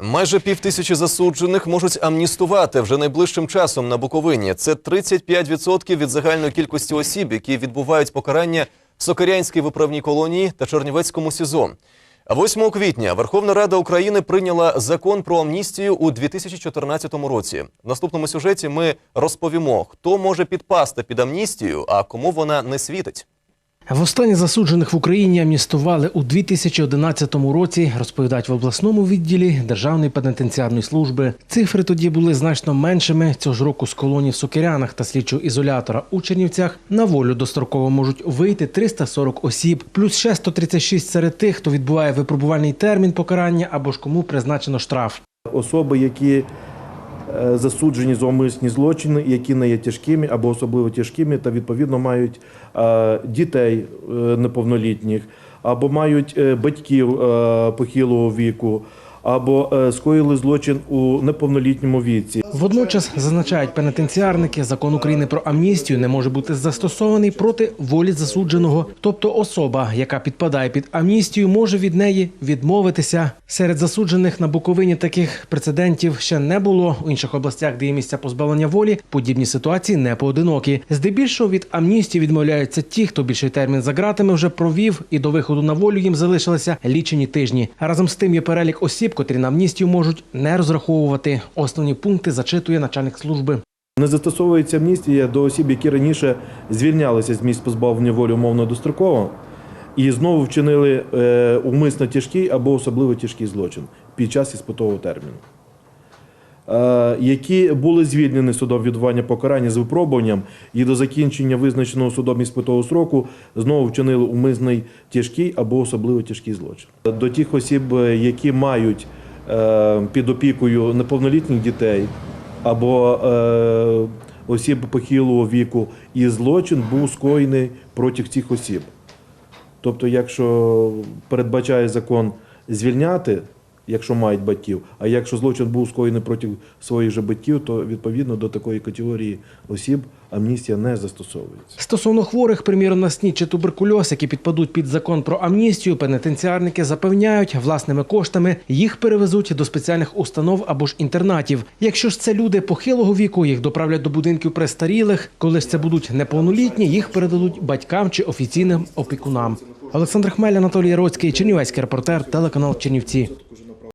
Майже пів тисячі засуджених можуть амністувати вже найближчим часом на Буковині. Це 35% від загальної кількості осіб, які відбувають покарання в Сокирянській виправній колонії та Чернівецькому СІЗО. А 8 квітня Верховна Рада України прийняла закон про амністію у 2014 році. В наступному сюжеті ми розповімо, хто може підпасти під амністію, а кому вона не світить. Востаннє засуджених в Україні амністували у 2011 році, розповідають в обласному відділі Державної пенітенціарної служби. Цифри тоді були значно меншими. Цього ж року з колоній в Сокирянах та слідчого ізолятора у Чернівцях на волю достроково можуть вийти 340 осіб, плюс ще 136 серед тих, хто відбуває випробувальний термін покарання або ж кому призначено штраф. Особи, які засуджені за умисні злочини, які не є тяжкими або особливо тяжкими, та відповідно мають е, дітей е, неповнолітніх, або мають е, батьків е, похилого віку, або е, скоїли злочин у неповнолітньому віці. Водночас зазначають пенітенціарники, закон України про амністію не може бути застосований проти волі засудженого. Тобто особа, яка підпадає під амністію, може від неї відмовитися. Серед засуджених на Буковині таких прецедентів ще не було. У інших областях, де є місця позбавлення волі, подібні ситуації не поодинокі. Здебільшого від амністії відмовляються ті, хто більший термін за ґратами вже провів, і до виходу на волю їм залишилися лічені тижні. Разом з тим є перелік осіб, котрі на амністію можуть не розраховувати. Основні пункти зачитує начальник служби. Не застосовується амністія до осіб, які раніше звільнялися з місць позбавлення волі умовно достроково і знову вчинили е, умисно тяжкий або особливо тяжкий злочин під час іспитового терміну. Е, які були звільнені судом відбування покарання з випробуванням і до закінчення визначеного судом іспитового сроку знову вчинили умисний тяжкий або особливо тяжкий злочин. До тих осіб, е, які мають під опікою неповнолітніх дітей або е, осіб похилого віку, і злочин був скоєний проти цих осіб. Тобто, якщо передбачає закон звільняти, якщо мають батьків, а якщо злочин був скоєний проти своїх же батьків, то відповідно до такої категорії осіб амністія не застосовується. Стосовно хворих, приміром на СНІД чи туберкульоз, які підпадуть під закон про амністію, пенітенціарники запевняють, власними коштами їх перевезуть до спеціальних установ або ж інтернатів. Якщо ж це люди похилого віку, їх доправлять до будинків престарілих. Коли ж це будуть неповнолітні, їх передадуть батькам чи офіційним опікунам. Олександр Хмель, Анатолій Яроцький, Чернівецький репортер, телеканал Чернівці.